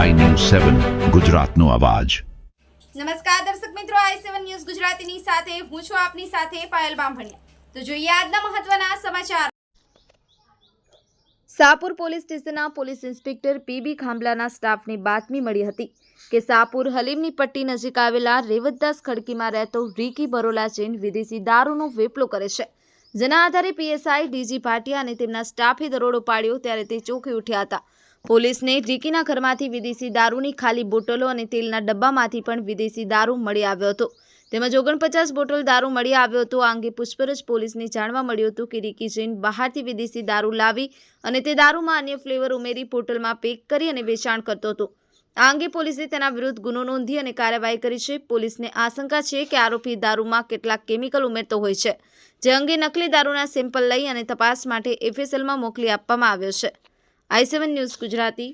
સેવન ગુજરાતનો અવાજ. નમસ્કાર દર્શક મિત્રો આઈ સેવન ન્યૂઝ ગુજરાતીની સાથે હું છું આપની સાથે પાયલ બામભણિયા. તો જોઈએ આજના મહત્વના સમાચાર. સાપુર પોલીસ સ્ટેશનના પોલીસ ઇન્સ્પેક્ટર પીબી ખાંભલાના સ્ટાફને બાતમી મળી હતી કે સાપુર હલીમની પટ્ટી નજીક આવેલા રેવતદાસ ખડકીમાં રહેતો રીકી બરોલા જૈન વિદેશી દારૂનો વેપલો કરે છે. જેના આધારે પીએસઆઈ ડીજી ભાટિયા અને તેમના સ્ટાફે દરોડો પાડ્યો ત્યારે તે ચોંકી ઉઠ્યા હતા. પોલીસને રીકીના ઘરમાંથી વિદેશી દારૂની ખાલી બોટલો અને તેલના ડબ્બામાંથી પણ વિદેશી દારૂ મળી આવ્યો હતો. તેમજ ઓગણપચાસ બોટલ દારૂ મળી આવ્યો હતો. આ અંગે પૂછપરછ પોલીસને જાણવા મળ્યું હતું કે રિકી જૈન બહારથી વિદેશી દારૂ લાવી અને તે દારૂમાં અન્ય ફ્લેવર ઉમેરી બોટલમાં પેક કરી અને વેચાણ કરતો હતો. આ અંગે પોલીસે તેના વિરુદ્ધ ગુનો નોંધી અને કાર્યવાહી કરી છે. પોલીસને આશંકા છે કે આરોપી દારૂમાં કેટલાક કેમિકલ ઉમેરતો હોય છે, જે અંગે નકલી દારૂના સેમ્પલ લઈ અને તપાસ માટે એફએસએલમાં મોકલી આપવામાં આવ્યો છે. I seven news Gujarati.